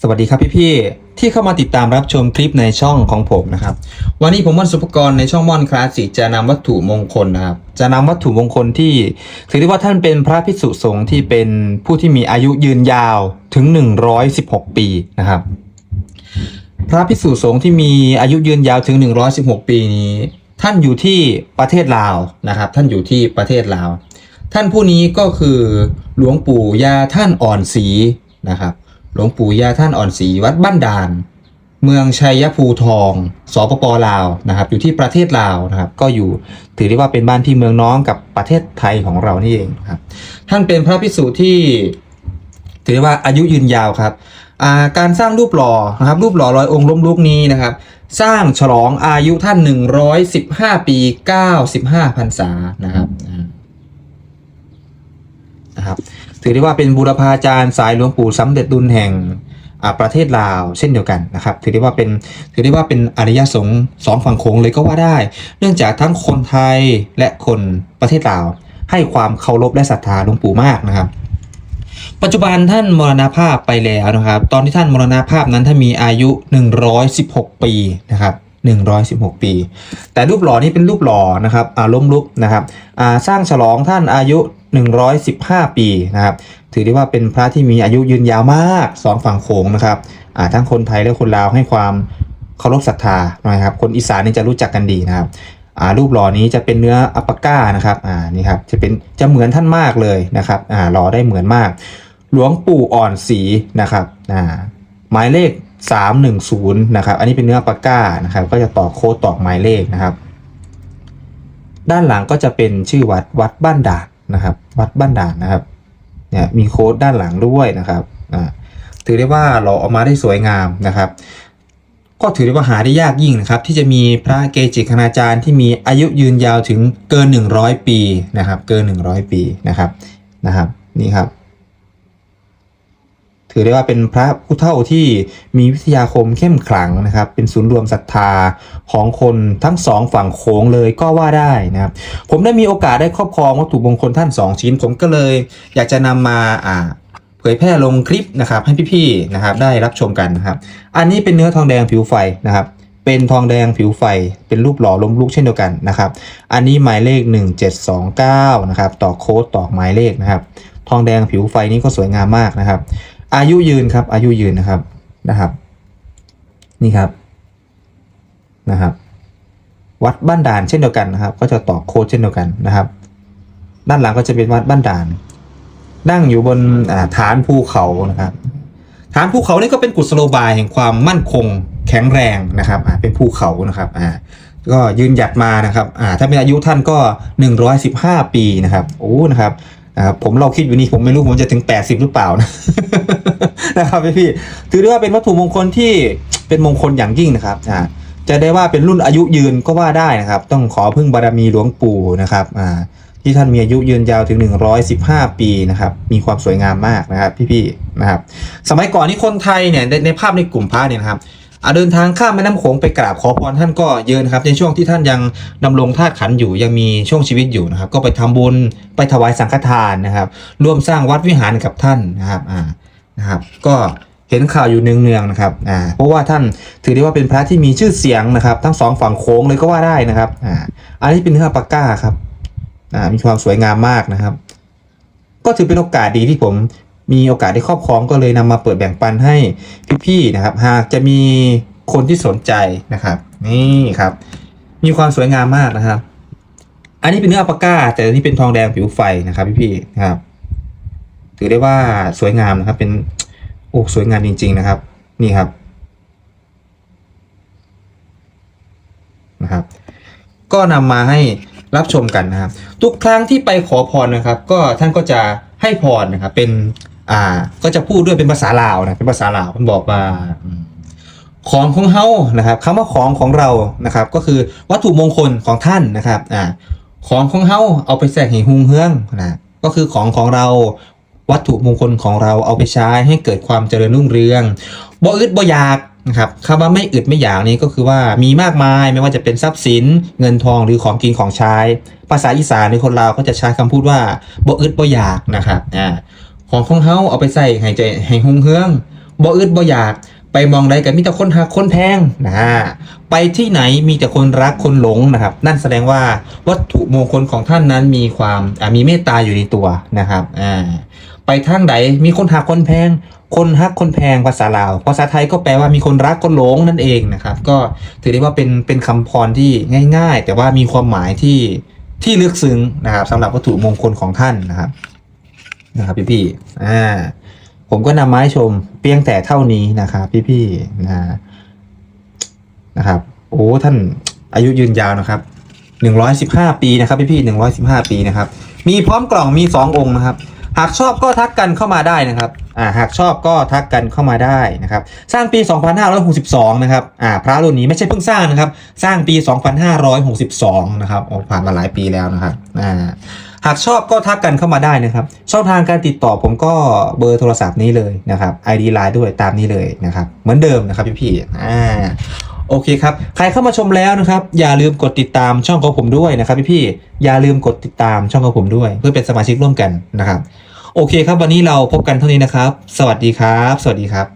สวัสดีครับพี่ๆที่เข้ามาติดตามรับชมคลิปในช่องของผมนะครับ วันนี้ผมม่อนสุภกรในช่องม่อนคลาสสิกจะนำวัตถุมงคลนะครับ จะนำวัตถุมงคลที่ถือได้ว่าท่านเป็นพระภิกษุสงฆ์ที่เป็นผู้ที่มีอายุยืนยาวถึง 116 ปีนะครับ พระภิกษุสงฆ์ที่มีอายุยืนยาวถึง 116 ปีนี้ ท่านอยู่ที่ประเทศลาวนะครับ ท่านอยู่ที่ประเทศลาว ท่านผู้นี้ก็คือหลวงปู่ยาท่านอ่อนศรีนะครับ หลวงปู่ยาท่านอ่อนศรีวัดบ้านดาน เมืองชัยภูทองสปปลาวนะครับ อยู่ที่ประเทศลาวนะครับ ก็อยู่ถือได้ว่าเป็นบ้านพี่เมืองน้องกับประเทศไทยของเรานี่เองครับ ท่านเป็นพระภิกษุที่ ถือได้ว่าอายุยืนยาวครับการสร้างรูปหล่อนะครับ รูปหล่อร้อยองค์ล้มลุกนี้นะครับ สร้างฉลองอายุท่าน 115 ปี 95พรรษานะครับนะครับ ถือได้ว่าเป็นบูรพาจารย์สายหลวงปู่สำเร็จดุลแห่งอาประเทศลาวเช่นเดียวกันนะครับถือได้ว่าเป็นถือได้ว่าเป็นอริยสงฆ์สองฝั่งโขงเลยก็ว่าได้ เนื่องจากทั้งคนไทยและคนประเทศลาว ให้ความเคารพและศรัทธาหลวงปู่มากนะครับ ปัจจุบันท่านมรณภาพไปแล้วนะครับ ตอนที่ท่านมรณภาพนั้นท่านมีอายุ 116 ปีนะครับ116 ปี แต่รูปหล่อนี้เป็นรูปหล่อนะครับอาล้มลุกนะครับอาสร้างฉลองท่านอายุ 115 ปีนะครับถือได้ว่าเป็นพระที่มีอายุยืนยาวมากสองฝั่งโขงนะครับทั้งคนไทยและคนลาวให้ความเคารพศรัทธานะครับคนอีสานนี่จะรู้จักกันดีนะครับรูปหล่อนี้จะเป็นเนื้ออัปปก้านะครับอ่านี่ครับจะเป็นจะเหมือนท่านมากเลยนะครับอ่าหล่อได้เหมือนมาก หลวงปู่อ่อนสีนะครับอ่าหมายเลข 310นะครับอันนี้เป็นเนื้ออัปปก้านะครับก็จะต่อโค้ดต่อหมายเลขนะครับ ด้านหลังก็จะเป็นชื่อวัดวัดบ้านดาน นะครับ วัดบ้านด่านนะครับเนี่ยมีโค้ดด้านหลังด้วยนะครับอ่าถือได้ว่าเราเออกมาได้สวยงามนะครับ ก็ถือได้ว่าหาได้ยากยิ่งนะครับ ที่จะมีพระเกจิคณาจารย์ที่มีอายุยืนยาวถึงเกิน 100 ปีนะครับ เกิน 100 ปีนะครับนะครับ นี่ครับ ถือได้ว่าเป็นพระผู้เฒ่าที่มีวิทยาคมเข้มขลังนะครับ เป็นศูนย์รวมศรัทธาของคนทั้งสองฝั่งโค้งเลยก็ว่าได้นะครับ ผมได้มีโอกาสได้ครอบครองวัตถุมงคลท่าน 2 ชิ้น ผมก็เลย อยากจะนำมาอ่าเผยแพร่ลงคลิปนะครับ ให้พี่ๆนะครับได้รับชมกันนะครับ อันนี้เป็นเนื้อทองแดงผิวไฟนะครับเป็นทองแดงผิวไฟ เป็นรูปหล่อล้มลุกเช่นเดียวกันนะครับ อันนี้หมายเลข 1729 นะครับ ต่อโค้ดต่อหมายเลขนะครับ ทองแดงผิวไฟนี้ก็สวยงามมากนะครับ อายุยืนครับ อายุยืนนะครับนะครับ นี่ครับนะครับ วัดบ้านด่านเช่นเดียวกันนะครับ ก็จะต่อโค้ดเช่นเดียวกันนะครับ ด้านหลังก็จะเป็นวัดบ้านด่าน นั่งอยู่บนฐานภูเขานะครับ ฐานภูเขานี่ก็เป็นกุศโลบายแห่งความมั่นคงแข็งแรงนะครับอ่าเป็นภูเขานะครับอ่าก็ยืนหยัดมานะครับอ่าถ้าเป็นอายุท่านก็ 115 ปีนะครับโอ้นะครับ นะครับผมเราคิดอยู่นี่ผมไม่รู้ผมจะถึง 80 หรือเปล่านะนะครับพี่พี่ถือได้ว่าเป็นวัตถุมงคลที่เป็นมงคลอย่างยิ่งนะครับอ่าจะได้ว่าเป็นรุ่นอายุยืนก็ว่าได้นะครับ ต้องขอพึ่งบารมีหลวงปู่นะครับอ่าที่ท่านมีอายุยืนยาวถึง 115 ปีนะครับ มีความสวยงามมากนะครับ พี่ๆนะครับ สมัยก่อนนี่คนไทยเนี่ยในในภาพในกลุ่มพระเนี่ยนะครับ เดินทางข้ามแม่น้ำโขงไปกราบขอพรท่านก็เยอะนะครับ ในช่วงที่ท่านยังดำรงธาตุขันอยู่ยังมีช่วงชีวิตอยู่นะครับ ก็ไปทำบุญไปถวายสังฆทานนะครับ ร่วมสร้างวัดวิหารกับท่านนะครับอ่านะครับ ก็เห็นข่าวอยู่เนืองๆนะครับอ่าเพราะว่าท่านถือได้ว่าเป็นพระที่มีชื่อเสียงนะครับ ทั้งสองฝั่งโค้งเลยก็ว่าได้นะครับอ่าอันนี้เป็นเนื้อปากก้าครับอ่ามีความสวยงามมากนะครับ ก็ถือเป็นโอกาสดีที่ผม มีโอกาสได้ครอบครองก็เลยนำมาเปิดแบ่งปันให้พี่ๆนะครับ หากจะมีคนที่สนใจนะครับ นี่ครับ มีความสวยงามมากนะครับ อันนี้เป็นเนื้ออัลปาก้า แต่อันนี้เป็นทองแดงผิวไฟนะครับพี่ๆนะครับ ถือได้ว่าสวยงามนะครับ เป็นโอ้สวยงามจริง ๆ นะครับ นี่ครับนะครับ ก็นำมาให้รับชมกันนะครับ ทุกครั้งที่ไปขอพรนะครับ ก็ท่านก็จะให้พรนะครับ เป็น อ่า ก็จะพูดด้วยเป็นภาษาลาวนะเป็นภาษาลาวท่านบอกว่าของของเฮานะครับคำว่าของของเรานะครับ ก็คือวัตถุมงคลของท่านนะครับอ่าของของเฮาเอาไปแสกให้หุงเฮืองนะก็คือของของเราวัตถุมงคลของเราเอาไปใช้ให้เกิดความเจริญรุ่งเรืองบ่อึดบ่อยากนะครับคำว่าไม่อึดไม่อยากนี้ก็คือว่ามีมากมายไม่ว่าจะเป็นทรัพย์สิน เงินทองหรือของกินของใช้ ภาษาอีสานในคนลาวก็จะใช้คำพูดว่าบ่อึดบ่อยากนะครับอ่า ของของเฮาเอาไปใส่ให้ใจให้หุงเฮืองบ่อึดบ่อยากไปมองใดกันมีแต่คนหักคนแพงนะไปที่ไหนมีแต่คนรักคนหลงนะครับ นั่นแสดงว่าวัตถุมงคลของท่านนั้นมีความมีเมตตาอยู่ในตัวนะครับอ่าไปทางใดมีคนหักคนแพง คนฮักคนแพงภาษาลาวภาษาไทยก็แปลว่ามีคนรักคนหลงนั่นเองนะครับ ก็ถือได้ว่าเป็นเป็นคำพรที่ง่าย ๆ แต่ว่ามีความหมายที่ที่ลึกซึ้งนะครับสำหรับวัตถุมงคลของท่านนะครับ นะครับพี่ๆอ่าผมก็นำไม้ชมเพียงแต่เท่านี้นะครับพี่ๆนะนะครับ โอ้ท่านอายุยืนยาวนะครับหนึ่งร้อยสิบห้าปีนะครับพี่ๆหนึ่งร้อยสิบห้าปีนะครับ มีพร้อมกล่องมีสององค์นะครับ หากชอบก็ทักกันเข้ามาได้นะครับอ่าหากชอบก็ทักกันเข้ามาได้นะครับ สร้างปี 2562 นะครับอ่าพระรุ่นนี้ไม่ใช่เพิ่งสร้างนะครับ สร้างปี 2562 นะครับโอ้ผ่านมาหลายปีแล้วนะครับอ่า หากชอบก็ทักกันเข้ามาได้นะครับช่องทางการติดต่อผมก็เบอร์โทรศัพท์นี้เลยนะครับ ID Line ด้วยตามนี้เลยนะครับเหมือนเดิมนะครับพี่ๆอ่าโอเคครับ ใครเข้ามาชมแล้วนะครับ อย่าลืมกดติดตามช่องของผมด้วยนะครับพี่ๆอย่าลืมกดติดตามช่องของผมด้วย เพื่อเป็นสมาชิกร่วมกันนะครับ โอเคครับวันนี้เราพบกันเท่านี้นะครับ สวัสดีครับ สวัสดีครับ